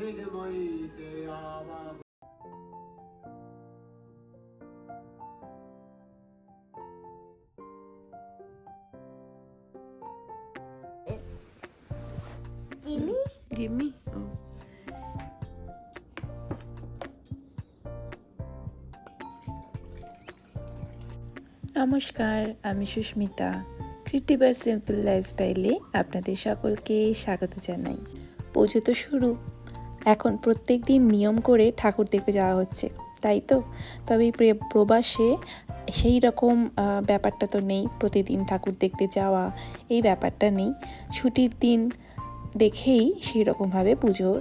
মৃন্ময়ীতে. Oh. নমস্কার আমি Susmita creative আর simple লাইফস্টাইলে আপনাদের সকলকে স্বাগত জানাই পুজো তো শুরু এখন প্রত্যেক দিন নিয়ম করে ঠাকুর দেখতে যাওয়া হচ্ছে, তাই তো? তবে প্রবাসে সেই রকম ব্যাপারটা তো নেই, প্রতিদিন ঠাকুর দেখতে যাওয়া, এই ব্যাপারটা নেই। ছুটির দিন দেখেই সেই রকমভাবে পুজোর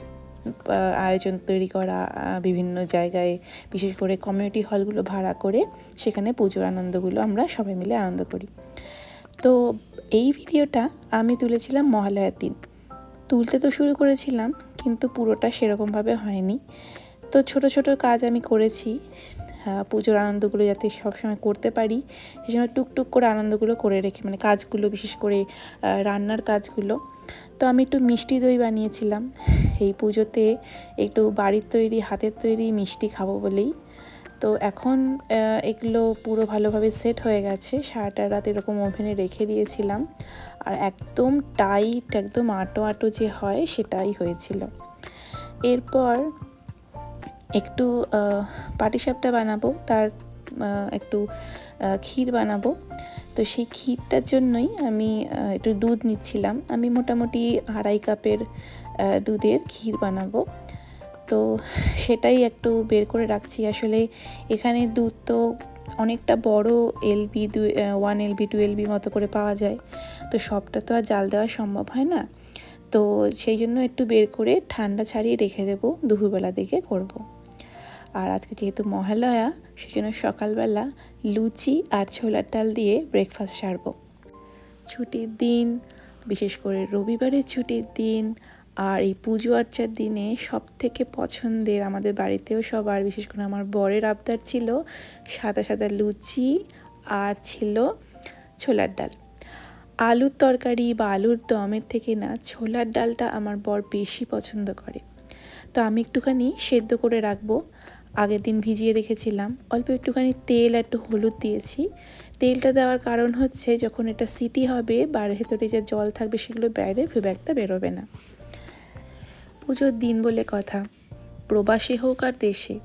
আয়োজন তৈরি করা বিভিন্ন জায়গায়, বিশেষ করে কমিউনিটি হলগুলো ভাড়া করে সেখানে পুজোর আনন্দগুলো আমরা সবাই মিলে আনন্দ করি। তো এই ভিডিওটা আমি তুলেছিলাম মহালয়ার দিন। তুলতে তো শুরু করেছিলাম কিন্তু পুরোটা সেরকমভাবে হয়নি। তো ছোট ছোট কাজ আমি করেছি। আহ, পুজোর আনন্দগুলো যাতে সবসময় করতে পারি। সেই জন্য টুকটুক করে আনন্দগুলো করে রেখে মানে কাজগুলো বিশেষ করে রান্নার কাজগুলো। তো আমি একটু মিষ্টি দই বানিয়েছিলাম। এই পুজোতে একটু বাড়ির তৈরি হাতের তৈরি মিষ্টি খাব বলেই। তো এখন এগুলো পুরো ভালোভাবে সেট হয়ে গেছে। সারাটা রাত এরকম ওভেনে রেখে দিয়েছিলাম। আর একদম টাইট একদম আটো আটো যে হয় সেটাই হয়েছিল। এরপর একটু পাটিসাপটা বানাবো। তার একটু ক্ষীর বানাবো। তো সেই ক্ষীরটার জন্যই আমি একটু দুধ নিচ্ছিলাম। আমি মোটামুটি আড়াই কাপের দুধের ক্ষীর বানাবো। তো সেটাই একটু বের করে রাখছি। আসলে এখানে দুধ তো অনেকটা বড় এলবি দু ওয়ান এলবি টু এলবি মতো করে পাওয়া যায়। তো সবটা তো আর জাল দেওয়া সম্ভব হয় না। তো সেই জন্য একটু বের করে ঠান্ডা ছাড়িয়ে রেখে দেবো, দুপুরবেলা দিকে করব। আর আজকে যেহেতু মহালয়া, সেজন্য সকালবেলা লুচি আর ছোলার ডাল দিয়ে ব্রেকফাস্ট সারবো। ছুটির দিন, বিশেষ করে রবিবারের ছুটির দিন আর এই পুজো আর্চার দিনে সব থেকে পছন্দের আমাদের বাড়িতেও সবার, বিশেষ করে আমার বরের আবদার ছিল সাদা সাদা লুচি আর ছিল ছোলার ডাল। আলুর তরকারি বা আলুর দমের থেকে না ছোলার ডালটা আমার বর বেশি পছন্দ করে। তো আমি একটুখানি সেদ্ধ করে রাখব। আগের দিন ভিজিয়ে রেখেছিলাম। অল্প একটুখানি তেল আর একটু হলুদ দিয়েছি। তেলটা দেওয়ার কারণ হচ্ছে যখন এটা সিটি হবে বা ভেতরে যে জল থাকবে সেগুলো বাইরে খুব একটা বেরোবে না। পুজোর দিন বলে কথা। প্রবাসী হোক আর দেশে,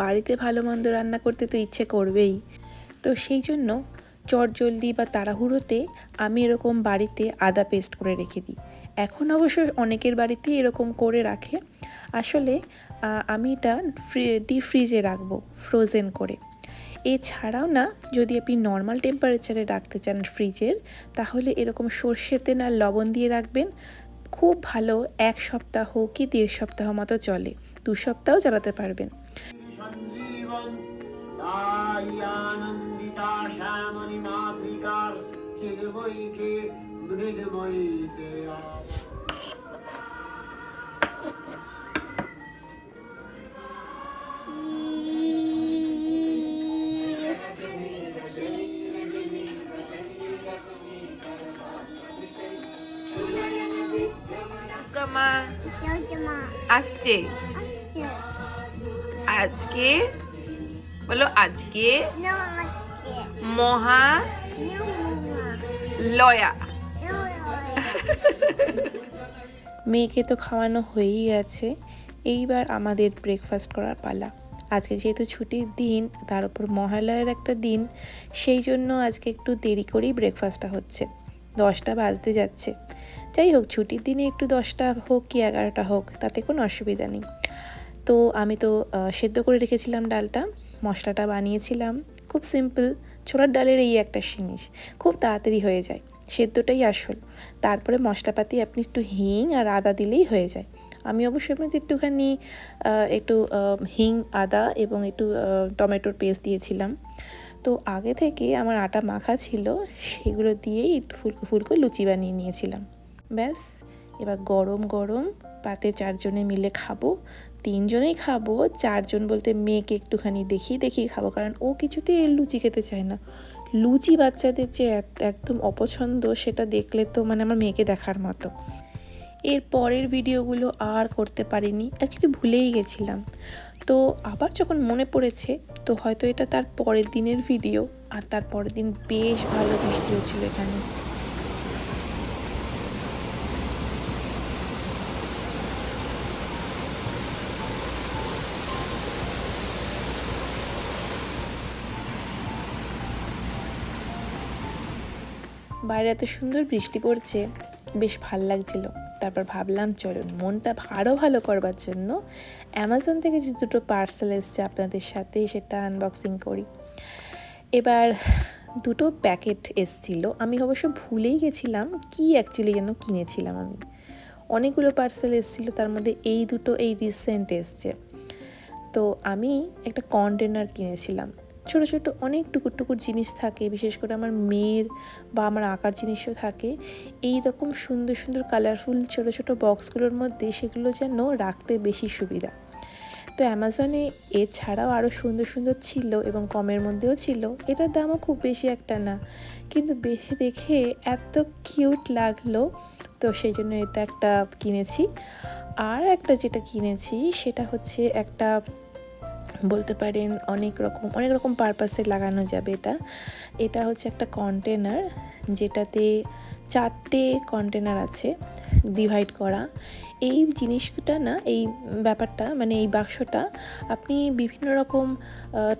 বাড়িতে ভালো মন্দ রান্না করতে তো ইচ্ছে করবেই। তো সেই জন্য চটজলদি বা তাড়াহুড়োতে আমি এরকম বাড়িতে আদা পেস্ট করে রেখে দিই। এখন অবশ্য অনেকের বাড়িতে এরকম করে রাখে। আসলে আমি এটা ডিপ ফ্রিজে রাখব ফ্রোজেন করে। এছাড়াও না, যদি আপনি নর্মাল টেম্পারেচারে রাখতে চান ফ্রিজের তাহলে এরকম সর্ষের তেল আর লবণ দিয়ে রাখবেন। খুব ভালো এক সপ্তাহ কি দেড় সপ্তাহ মতো চলে, দু সপ্তাহ চালাতে পারবেন। সঞ্জীবন, তাই শ্যামণি মাতৃকা আসছে? Aske. আজকে? বলো আজকে মহা লয়া। মেয়েকে তো খাওয়ানো হয়েই গেছে। এইবার আমাদের ব্রেকফাস্ট করার পালা। আজকে যেহেতু ছুটির দিন তার উপর মহালয়ের একটা দিন সেই জন্য আজকে একটু দেরি করেই ব্রেকফাস্টটা হচ্ছে। দশটা বাজতে যাচ্ছে। যাই হোক, ছুটির দিনে একটু দশটা হোক কি এগারোটা হোক, তাতে কোনো অসুবিধা নেই। তো আমি তো সেদ্ধ করে রেখেছিলাম ডালটা, মশলাটা বানিয়েছিলাম। খুব সিম্পল, ছোলার ডালের এই একটা জিনিস, খুব তাড়াতাড়ি হয়ে যায়, সেদ্ধটাই আসল। তারপরে মশলাপাতি আপনি একটু হিং আর আদা দিলেই হয়ে যায়। আমি অবশ্যই আপনাদের একটুখানি একটু হিং, আদা এবং একটু টমেটোর পেস্ট দিয়েছিলাম। তো আগে থেকে আমার আটা মাখা ছিল, সেগুলো দিয়েই একটু ফুলকো ফুলকো লুচি বানিয়ে নিয়েছিলাম। ব্যাস, এবার গরম গরম পাতে চারজনে মিলে খাব। তিনজনেই খাব, চারজন বলতে মেয়েকে একটুখানি দেখিয়ে দেখিয়ে খাব, কারণ ও কিছুতেই লুচি খেতে চায় না। লুচি বাচ্চাদের যে এক- একদম অপছন্দ, সেটা দেখলে তো মানে আমার মেয়েকে দেখার মতো। এর পরের ভিডিওগুলো আর করতে পারিনি অ্যাকচুয়ালি ভুলেই গেছিলাম। তো আবার যখন মনে পড়েছে, তো হয়তো এটা তার পরের দিনের ভিডিও আর তার পরের দিন বেশ ভালো বৃষ্টি হচ্ছিল এখানে। বাইরে এত সুন্দর বৃষ্টি পড়ছে, বেশ ভালো লাগছিল। তারপর ভাবলাম চলুন মনটা আরও ভালো করবার জন্য অ্যামাজন থেকে যে দুটো পার্সেল এসছে আপনাদের সাথে সেটা আনবক্সিং করি। এবার দুটো প্যাকেট এসছিল। আমি অবশ্য ভুলেই গেছিলাম কি অ্যাকচুয়ালি যেন কিনেছিলাম আমি। অনেকগুলো পার্সেল এসছিল, তার মধ্যে এই দুটো এই রিসেন্ট এসছে। তো আমি একটা কন্টেনার কিনেছিলাম। ছোট ছোট অনেক টুকুর টুকুর জিনিস থাকে, বিশেষ করে আমার মেয়ের বা আমার আঁকার জিনিসও থাকে। এই রকম সুন্দর সুন্দর কালারফুল ছোট ছোট বক্সগুলোর মধ্যে সেগুলো যেন রাখতে বেশি সুবিধা। তো অ্যামাজনে এছাড়াও আরও সুন্দর সুন্দর ছিল এবং কমের মধ্যেও ছিল। এটার দামও খুব বেশি একটা না। কিন্তু বেশি দেখে এত কিউট লাগল, তো সেই জন্য এটা একটা কিনেছি। আর একটা যেটা কিনেছি, সেটা হচ্ছে একটা বলতে পারেন অনেক রকম অনেক রকম পারপাসে লাগানো যাবে এটা। এটা হচ্ছে একটা কন্টেনার যেটাতে চারটে কন্টেনার আছে ডিভাইড করা। এই জিনিসটা না, এই ব্যাপারটা মানে এই বাক্সটা আপনি বিভিন্ন রকম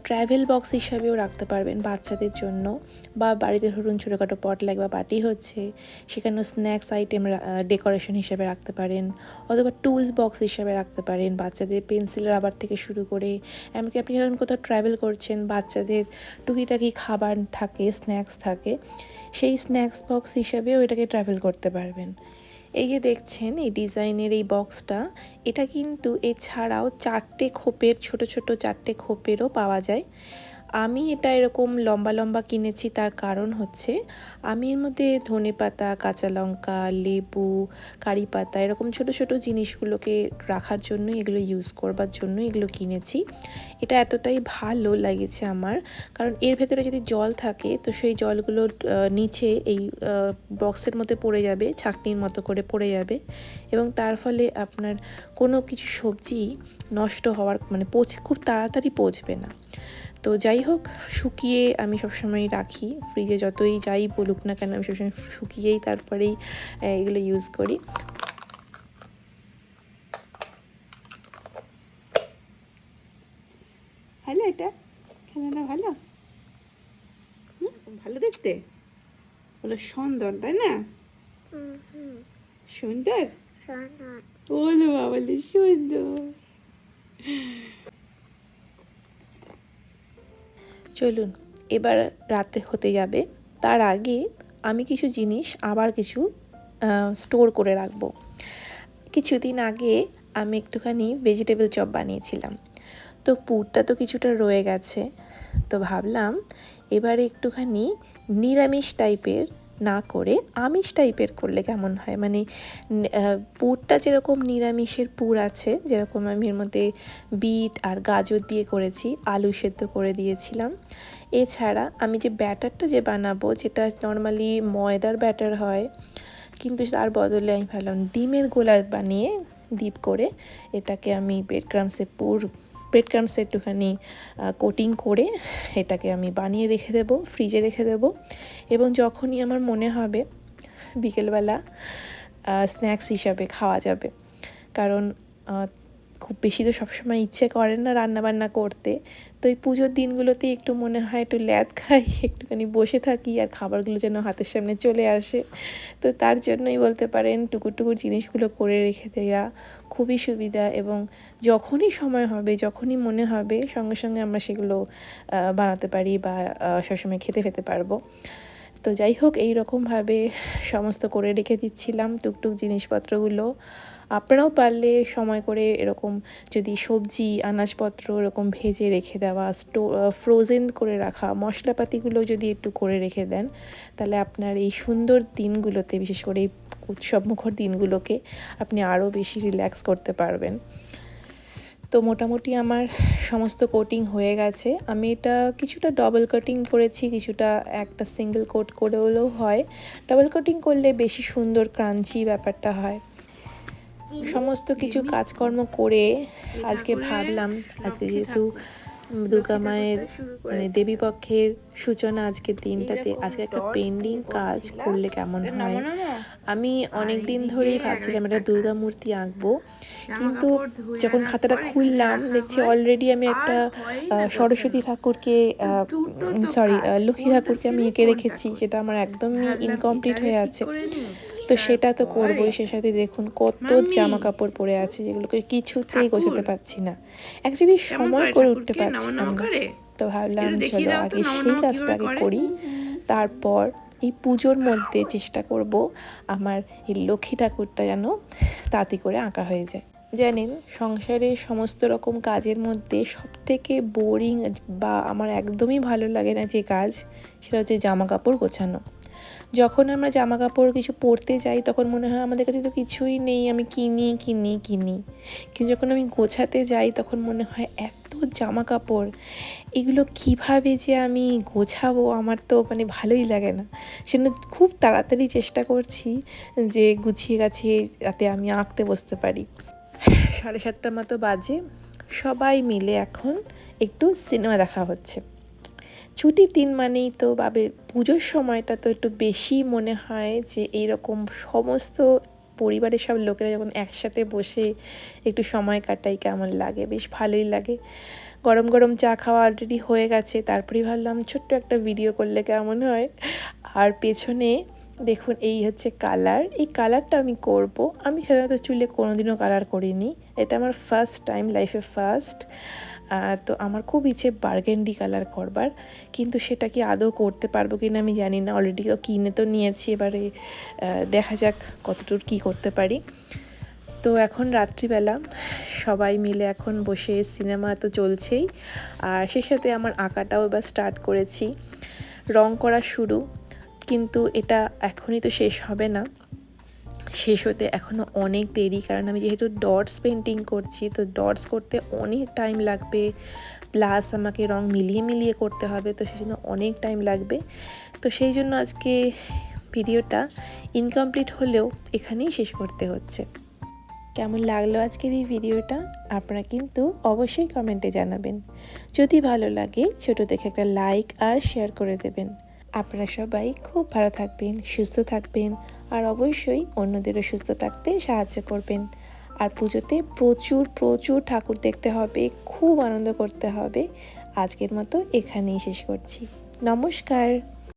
ট্র্যাভেল বক্স হিসাবেও রাখতে পারবেন বাচ্চাদের জন্য বা বাড়িতে ধরুন ছোটোখাটো পটলাক বা পার্টি হচ্ছে, সেখানেও স্ন্যাক্স আইটেম ডেকোরেশন হিসাবে রাখতে পারেন অথবা টুলস বক্স হিসাবে রাখতে পারেন বাচ্চাদের পেন্সিল রাবার থেকে শুরু করে। এমনকি আপনি ধরুন কোথাও ট্রাভেল করছেন, বাচ্চাদের টুকিটাকি খাবার থাকে স্ন্যাক্স থাকে, সেই স্ন্যাক্স বক্স হিসাবেও এটাকে ট্রাভেল করতে পারবেন। এই যে দেখছেন, এই ডিজাইনের এই বক্সটা এটা কিন্তু এছাড়াও চারটে খোপের, ছোট ছোট চারটে খোপেরও পাওয়া যায়। আমি এটা এরকম লম্বা লম্বা কিনেছি, তার কারণ হচ্ছে আমি এর মধ্যে ধনে পাতা, কাঁচা লঙ্কা, লেবু, কারি পাতা এরকম ছোট ছোট জিনিসগুলোকে রাখার জন্য এগুলো ইউজ করবার জন্য এগুলো কিনেছি। এটা এতটাই ভালো লাগেছে আমার, কারণ এর ভেতরে যদি জল থাকে তো সেই জলগুলো নিচে এই বক্সের মধ্যে পড়ে যাবে, ছাকনির মতো করে পড়ে যাবে এবং তার ফলে আপনার কোনো কিছু সবজি নষ্ট হওয়ার মানে পচ, খুব তাড়াতাড়ি পচবে না। তো যাই হোক শুকিয়ে আমি সবসময় রাখি। ফ্রিজে যতই যাই বলুক না কেন আমি সবসময় শুকিয়েই তারপরেই এগুলো ইউজ করি। ভালো এটা? খেলাটা ভালো? ভালো দেখতে? বলো সুন্দর তাই না? সুন্দর? সোনা বাবা সুন্দর। চলুন, এবার রাতে হতে যাবে। তার আগে আমি কিছু জিনিস আবার কিছু স্টোর করে রাখব। কিছুদিন আগে আমি একটুখানি ভেজিটেবল চপ বানিয়েছিলাম। তো পুরটা তো কিছুটা রয়ে গেছে। তো ভাবলাম এবারে একটুখানি নিরামিষ টাইপের না করে আমিষ টাইপের করলে কেমন হয়? মানে পুরটা যেরকম নিরামিষের পুর আছে, যেরকম আমি এর মধ্যে বিট আর গাজর দিয়ে করেছি, আলু সেদ্ধ করে দিয়েছিলাম। এছাড়া আমি যে ব্যাটারটা যে বানাবো, যেটা নর্মালি ময়দার ব্যাটার হয়, কিন্তু তার বদলে আমি ভাবলাম ডিমের গোলা বানিয়ে ডিপ করে এটাকে আমি ব্রেড ক্রামসে পুর ব্রেড ক্রামসে একটুখানি কোটিং করে এটাকে আমি বানিয়ে রেখে দেব ফ্রিজে রেখে দেব এবং যখনই আমার মনে হবে বিকেলবেলা স্ন্যাক্স হিসাবে খাওয়া যাবে। কারণ খুব বেশি তো সবসময় ইচ্ছে করে না রান্না বান্না করতে। তো এই পুজোর দিনগুলোতে একটু মনে হয় একটু ল্যাদ খাই, একটুখানি বসে থাকি আর খাবারগুলো যেন হাতের সামনে চলে আসে। তো তার জন্যই বলতে পারেন টুকুর টুকুর জিনিসগুলো করে রেখে দেওয়া খুবই সুবিধা এবং যখনই সময় হবে, যখনই মনে হবে, সঙ্গে সঙ্গে আমরা সেগুলো বানাতে পারি বা সবসময় খেতে খেতে পারব। তো যাই হোক এই রকমভাবে সমস্ত করে রেখে দিচ্ছিলাম টুকটুক জিনিসপত্রগুলো। আপনারাও পারলে সময় করে এরকম যদি সবজি, আনাজপত্র এরকম ভেজে রেখে দেওয়া স্টো ফ্রোজেন করে রাখা, মশলাপাতিগুলো যদি একটু করে রেখে দেন, তাহলে আপনার এই সুন্দর দিনগুলোতে, বিশেষ করে এই উৎসবমুখর দিনগুলোকে আপনি আরও বেশি রিল্যাক্স করতে পারবেন। তো মোটামুটি আমার সমস্ত কোটিং হয়ে গেছে। আমি এটা কিছুটা ডবল কাটিং করেছি, কিছুটা একটা সিঙ্গেল কোট করেও হয়। ডবল কাটিং করলে বেশি সুন্দর ক্রাঞ্চি ব্যাপারটা হয়। সমস্ত কিছু কাজকর্ম করে আজকে ভাবলাম, আজকে যেহেতু দুর্গা মায়ের মানে দেবী পক্ষের সূচনা আজকের দিনটাতে, আজকে একটা পেন্ডিং কাজ করলে কেমন হয়? আমি অনেক দিন ধরেই ভাবছিলাম একটা দুর্গা মূর্তি আঁকবো, কিন্তু যখন খাতাটা খুললাম, দেখছি অলরেডি আমি একটা সরস্বতী ঠাকুরকে সরি লক্ষ্মী ঠাকুরকে আমি এঁকে রেখেছি সেটা আমার একদমই ইনকমপ্লিট হয়ে আছে। তো সেটা তো করবোই সে সাথে দেখুন কত জামা কাপড় পরে আছে যেগুলোকে কিছুতেই গোছাতে পারছি না। অ্যাকচুয়ালি সময় করে উঠতে পারছি না তো ভাবলাম চলো আগে সেই কাজটা আগে করি তারপর এই পুজোর মধ্যে চেষ্টা করব আমার এই লক্ষ্মী ঠাকুরটা যেন তাঁতি করে আঁকা হয়ে যায়। জানেন সংসারের সমস্ত রকম কাজের মধ্যে সবথেকে বোরিং বা আমার একদমই ভালো লাগে না যে কাজ, সেটা হচ্ছে জামা কাপড় গোছানো। যখন আমরা জামা কাপড় কিছু পরতে যাই, তখন মনে হয় আমাদের কাছে তো কিছুই নেই, আমি কিনি কিনি কিনি। কিন্তু যখন আমি গোছাতে যাই, তখন মনে হয় এত জামা কাপড় এগুলো কীভাবে যে আমি গোছাবো আমার তো মানে ভালোই লাগে না। সেজন্য খুব তাড়াতাড়ি চেষ্টা করছি যে গুছিয়ে গাছিয়ে যাতে আমি আঁকতে বসতে পারি। সাড়ে সাতটার মতো বাজে। সবাই মিলে এখন একটু সিনেমা দেখা হচ্ছে। ছুটির দিন মানেই তো বাবে, পুজোর সময়টা তো একটু বেশি মনে হয় যে এইরকম সমস্ত পরিবারের সব লোকেরা যখন একসাথে বসে একটু সময় কাটাই, কেমন লাগে? বেশ ভালোই লাগে। গরম গরম চা খাওয়া অলরেডি হয়ে গেছে। তারপরেই ভাবলাম ছোট্ট একটা ভিডিও করলে কেমন হয়? আর পেছনে দেখুন, এই হচ্ছে কালার এই কালারটা আমি করব। আমি সাধারণত চুলে কোনোদিনও কালার করিনি। এটা আমার ফার্স্ট টাইম লাইফে ফার্স্ট তো আমার খুব ইচ্ছে বার্গেন্ডি কালার করবার। কিন্তু সেটা কি আদৌ করতে পারব কি না আমি জানি না। অলরেডি তো কিনে তো নিয়েছি, এবারে দেখা যাক কতদূর কী করতে পারি। তো এখন রাত্রিবেলা সবাই মিলে এখন বসে সিনেমা তো চলছেই। আর সে সাথে আমার আঁকাটাও এবার স্টার্ট করেছি। রং করা শুরু। কিন্তু এটা এখনই তো শেষ হবে না। শেষ হতে এখনও অনেক দেরি, কারণ আমি যেহেতু ডটস পেন্টিং করছি, তো ডটস করতে অনেক টাইম লাগবে প্লাস আমাকে রং মিলিয়ে মিলিয়ে করতে হবে, তো সেই জন্য অনেক টাইম লাগবে। তো সেই জন্য আজকে ভিডিওটা ইনকমপ্লিট হলেও এখানেই শেষ করতে হচ্ছে। কেমন লাগল আজকের এই ভিডিওটা আপনারা কিন্তু অবশ্যই কমেন্টে জানাবেন। যদি ভালো লাগে, ছোট দেখে একটা লাইক আর শেয়ার করে দেবেন। আপনারা সবাই খুব ভালো থাকবেন, সুস্থ থাকবেন আর অবশ্যই অন্যদেরও সুস্থ থাকতে সাহায্য করবেন। আর পুজোতে প্রচুর প্রচুর ঠাকুর দেখতে হবে, খুব আনন্দ করতে হবে। আজকের মতো এখানেই শেষ করছি। নমস্কার।